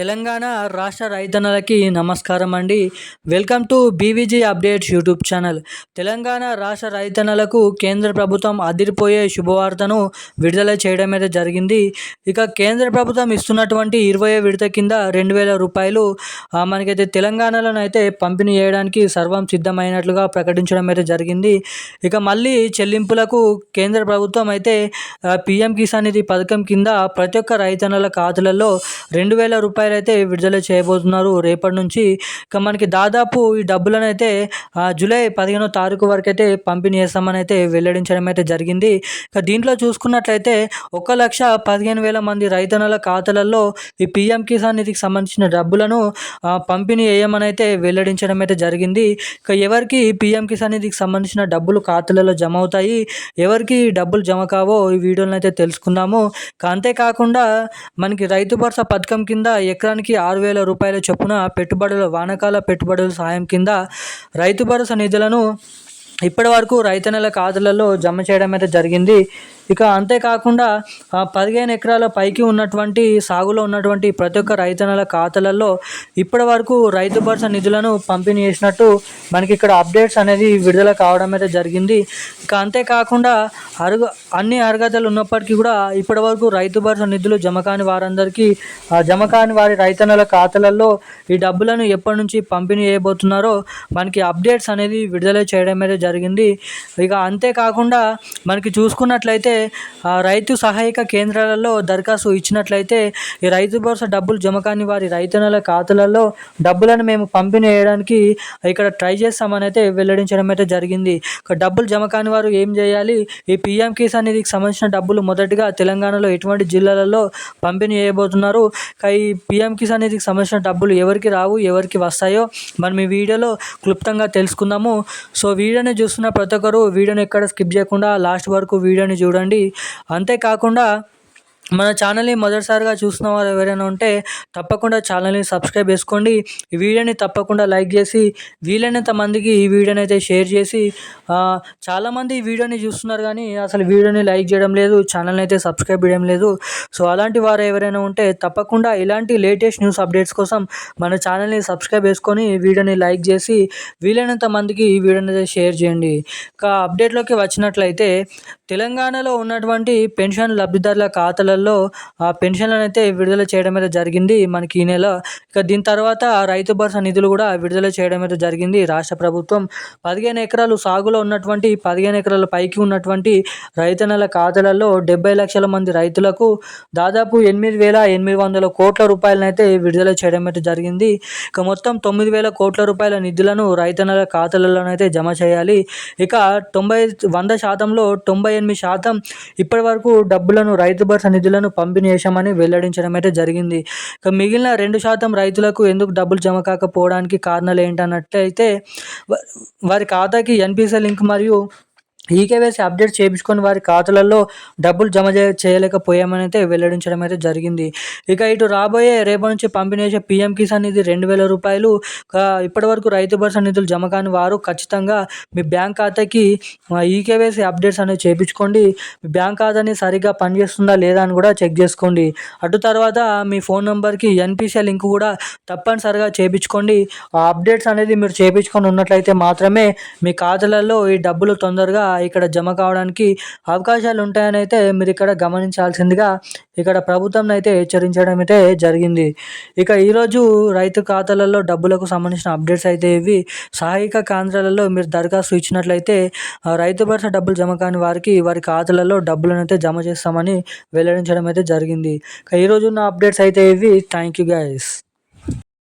తెలంగాణ రాష్ట్ర రైతన్నలకి నమస్కారం అండి. Welcome to BVG updates YouTube channel. Telangana రాష్ట్ర రైతన్నలకు కేంద్ర ప్రభుత్వం అదిరిపోయే శుభవార్తను విడుదల చేయడం అయితే జరిగింది. ఇక కేంద్ర ప్రభుత్వం ఇస్తున్నటువంటి ఇరవై విడత కింద రెండు వేల రూపాయలు మనకైతే తెలంగాణలోనైతే అయితే పంపిణీ చేయడానికి సర్వం సిద్ధమైనట్లుగా ప్రకటించడం అయితే జరిగింది. ఇక మళ్ళీ చెల్లింపులకు కేంద్ర ప్రభుత్వం అయితే పిఎం కిసాన్ నిధి పథకం కింద ప్రతి ఒక్క రైతన్నల ఖాతాలలో రెండు వేల రూపాయలు రూపాయలు అయితే విడుదల చేయబోతున్నారు. రేపటి నుంచి ఇక మనకి దాదాపు ఈ డబ్బులను అయితే జూలై పదిహేనో తారీఖు వరకు అయితే పంపిణీ చేస్తామని అయితే వెల్లడించడం అయితే జరిగింది. ఇక దీంట్లో చూసుకున్నట్లయితే ఒక లక్ష పదిహేను వేల మంది రైతన్నల ఖాతాలలో ఈ పిఎం కిసాన్ నిధికి సంబంధించిన డబ్బులను పంపిణీ చేయమని అయితే వెల్లడించడం అయితే జరిగింది. ఇక ఎవరికి పిఎం కిసాన్ నిధికి సంబంధించిన డబ్బులు ఖాతాలలో జమ అవుతాయి ఎవరికి డబ్బులు జమ కావో ఈ వీడియోలను అయితే తెలుసుకుందాము అంతేకాకుండా మనకి రైతు భరోసా పథకం కింద ఎకరానికి ఆరు వేల రూపాయల చొప్పున పెట్టుబడుల వానకాల పెట్టుబడుల సాయం కింద రైతు భరోసా నిధులను ఇప్పటి వరకు రైతన్నల ఖాతాలలో జమ చేయడం అయితే జరిగింది. ఇక అంతేకాకుండా పదిహేను ఎకరాల పైకి ఉన్నటువంటి సాగులో ఉన్నటువంటి ప్రతి ఒక్క రైతన్నల ఖాతాలలో ఇప్పటి వరకు రైతు భరోసా నిధులను పంపిణీ చేసినట్టు మనకి ఇక్కడ అప్డేట్స్ అనేది విడుదల కావడం అయితే జరిగింది. ఇక అంతేకాకుండా అరుగు అన్ని అర్హతలు ఉన్నప్పటికీ కూడా ఇప్పటి వరకు రైతు భరోసా నిధులు జమ కాని వారందరికీ జమ కాని వారి రైతన్నల ఖాతాలలో ఈ డబ్బులను ఎప్పటి నుంచి పంపిణీ చేయబోతున్నారో మనకి అప్డేట్స్ అనేది విడుదల చేయడం అయితే జరిగింది. ఇక అంతేకాకుండా మనకి చూసుకున్నట్లయితే రైతు సహాయక కేంద్రాలలో దరఖాస్తు ఇచ్చినట్లయితే ఈ రైతు భరోసా డబ్బులు జమ కాని వారి రైతన్నల ఖాతాలలో డబ్బులను మేము పంపిణీ చేయడానికి ఇక్కడ ట్రై చేస్తామని అయితే వెల్లడించడం అయితే జరిగింది. డబ్బులు జమ కాని వారు ఏం చేయాలి? ఈ పిఎం కిసాన్ నిధికి సంబంధించిన డబ్బులు మొదటిగా తెలంగాణలో ఎటువంటి జిల్లాలలో పంపిణీ చేయబోతున్నారు? ఈ పిఎం కిసాన్ నిధికి సంబంధించిన డబ్బులు ఎవరికి రావు ఎవరికి వస్తాయో మనం ఈ వీడియోలో క్లుప్తంగా తెలుసుకుందాము. సో వీడియోని చూస్తున్న ప్రతి ఒక్కరు వీడియోని ఎక్కడ స్కిప్ చేయకుండా లాస్ట్ వరకు వీడియోని చూడండి. చూడండి. అంతేకాకుండా మన ఛానల్ని మొదటిసారిగా చూసిన వారు ఎవరైనా ఉంటే తప్పకుండా ఛానల్ని సబ్స్క్రైబ్ చేసుకోండి. ఈ వీడియోని తప్పకుండా లైక్ చేసి వీలైనంత మందికి ఈ వీడియోని అయితే షేర్ చేసి చాలామంది ఈ వీడియోని చూస్తున్నారు కానీ అసలు వీడియోని లైక్ చేయడం లేదు ఛానల్ని అయితే సబ్స్క్రైబ్ చేయడం లేదు. సో అలాంటి వారు ఎవరైనా ఉంటే తప్పకుండా ఇలాంటి లేటెస్ట్ న్యూస్ అప్డేట్స్ కోసం మన ఛానల్ని సబ్స్క్రైబ్ చేసుకొని వీడియోని లైక్ చేసి వీలైనంత మందికి ఈ వీడియోని అయితే షేర్ చేయండి. ఇక అప్డేట్లోకి వచ్చినట్లయితే తెలంగాణలో ఉన్నటువంటి పెన్షన్ లబ్ధిదారుల ఖాతాలలో నెలల్లో ఆ పెన్షన్లను అయితే విడుదల చేయడం అయితే జరిగింది మనకి ఈ నెల. ఇక దీని తర్వాత రైతు భరోసా నిధులు కూడా విడుదల చేయడం అయితే జరిగింది రాష్ట్ర ప్రభుత్వం. పదిహేను ఎకరాలు సాగులో ఉన్నటువంటి పదిహేను ఎకరాల పైకి ఉన్నటువంటి రైతన్నల ఖాతాలలో డెబ్బై లక్షల మంది రైతులకు దాదాపు ఎనిమిది వేల ఎనిమిది వందల కోట్ల రూపాయలనైతే విడుదల చేయడం అయితే జరిగింది. ఇక మొత్తం తొమ్మిది వేల కోట్ల రూపాయల నిధులను రైతన్నల ఖాతాలలోనైతే జమ చేయాలి. ఇక తొంభై వంద శాతంలో తొంభై ఎనిమిది శాతం ఇప్పటి వరకు డబ్బులను రైతు భరోసా నిధులు నిధులను పంపిణీ చేశామని వెల్లడించడం అయితే జరిగింది. ఇక మిగిలిన రెండు శాతం రైతులకు ఎందుకు డబ్బులు జమ కాకపోవడానికి కారణాలు ఏంటన్నట్లయితే వారి ఖాతాకి ఎన్పిసి లింక్ మరియు ఈకేవైసీ అప్డేట్ చేయించుకొని వారి ఖాతాలలో డబ్బులు జమ చేయలేకపోయామని అయితే వెల్లడించడం అయితే జరిగింది. ఇక ఇటు రాబోయే రేపు నుంచి పంపిణీ చేసే పీఎం కిసాన్ నిధి రెండు వేల రూపాయలు ఇప్పటివరకు రైతు భరోసా నిధులు జమ కాని వారు ఖచ్చితంగా మీ బ్యాంక్ ఖాతాకి ఈకేవైసీ అప్డేట్స్ అనేవి చేయించుకోండి. మీ బ్యాంక్ ఖాతాని సరిగ్గా పనిచేస్తుందా లేదా అని కూడా చెక్ చేసుకోండి. అటు తర్వాత మీ ఫోన్ నెంబర్కి ఎన్పిసిఐ లింక్ కూడా తప్పనిసరిగా చేయించుకోండి. ఆ అప్డేట్స్ అనేది మీరు చేయించుకొని ఉన్నట్లయితే మాత్రమే మీ ఖాతాలలో ఈ డబ్బులు తొందరగా ఇక్కడ జమ కావడానికి అవకాశాలు ఉంటాయని అయితే మీరు ఇక్కడ గమనించాల్సిందిగా ఇక్కడ ప్రభుత్వం అయితే హెచ్చరించడం అయితే జరిగింది. ఇక ఈరోజు రైతు ఖాతాలలో డబ్బులకు సంబంధించిన అప్డేట్స్ అయితే ఇవి. సహాయక కేంద్రాలలో మీరు దరఖాస్తు ఇచ్చినట్లయితే రైతు భరోసా డబ్బులు జమ కాని వారికి వారి ఖాతాలలో డబ్బులను అయితే జమ చేస్తామని వెల్లడించడం అయితే జరిగింది. ఇక ఈరోజు ఉన్న అప్డేట్స్ అయితే ఇవి. Thank you guys